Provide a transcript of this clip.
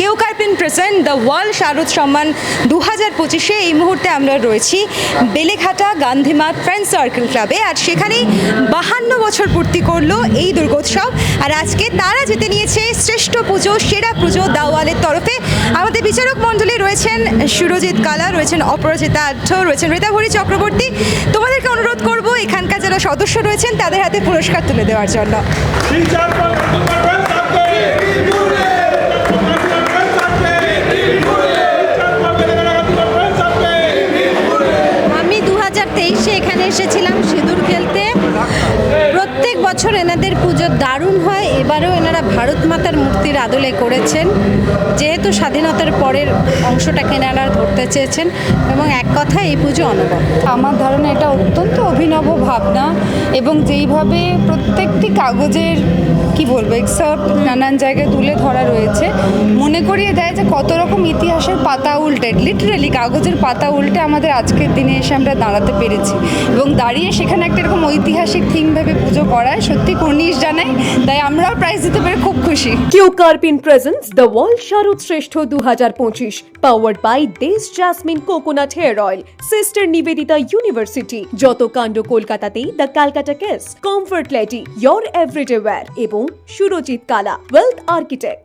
Keo Karpin present? The world Sharad Samman দু হাজার পঁচিশে এই মুহূর্তে আমরা রয়েছি বেলেঘাটা গান্ধীমাত ফ্রেন্ড সার্কেল ক্লাবে। আর সেখানেই বাহান্ন বছর পূর্তি করল এই দুর্গোৎসব। আর আজকে তারা জিতে নিয়েছে শ্রেষ্ঠ পুজো, সেরা পুজো দাওয়ালের তরফে। আমাদের বিচারক মণ্ডলী রয়েছেন সুরজিৎ কালা, রয়েছেন অপরাজিতা আঢ্য, রয়েছেন রীতাভরি চক্রবর্তী। তোমাদেরকে অনুরোধ করব, এখানকার যারা সদস্য রয়েছেন, তাদের হাতে পুরস্কার তুলে দেওয়ার জন্য। তেইশে এখানে এসেছিলাম সিঁদুর খেলতে। প্রত্যেক বছর এনাদের পুজো দারুণ হয়। এবারেও এনারা ভারত মাতার মূর্তির আদলে করেছেন। যেহেতু স্বাধীনতার পরের অংশটাকে এনারা ধরতে চেয়েছেন এবং এক কথা এই পুজো অনবদ্য। আমার ধারণা এটা অত্যন্ত অভিনব ভাবনা এবং যেইভাবে প্রত্যেকটি কাগজের কি বলব এক্সার্ট নানান জায়গায় তুলে ধরা রয়েছে। মনে করিয়ে দেয় যে কত রকম ইতিহাসের পাতা উল্টে লিটারেলি কাগজের পাতা উল্টে আমাদের আজকের দিনে এসে আমরা দাঁড়াতে পেরেছি। এবং দাঁড়িয়ে সেখানে একটা এরকম ঐতিহাসিক থিম ভেবে পুজো করায়, সত্যি কর্নিশ জানাই তাই আমরাও প্রাইজ দিতে পেরে খুব খুশি। Keo Karpin presents the world Sharad Shreshtha দু হাজার পঁচিশ পাওয়ার্ড বাই দেশ jasmine coconut hair oil sister Nivedita university যত কাণ্ড কলকাতাতেই the Calcutta case comfort lady your everyday wear এবং সুরজিৎ কালা ওয়েলথ আর্কিটেক্ট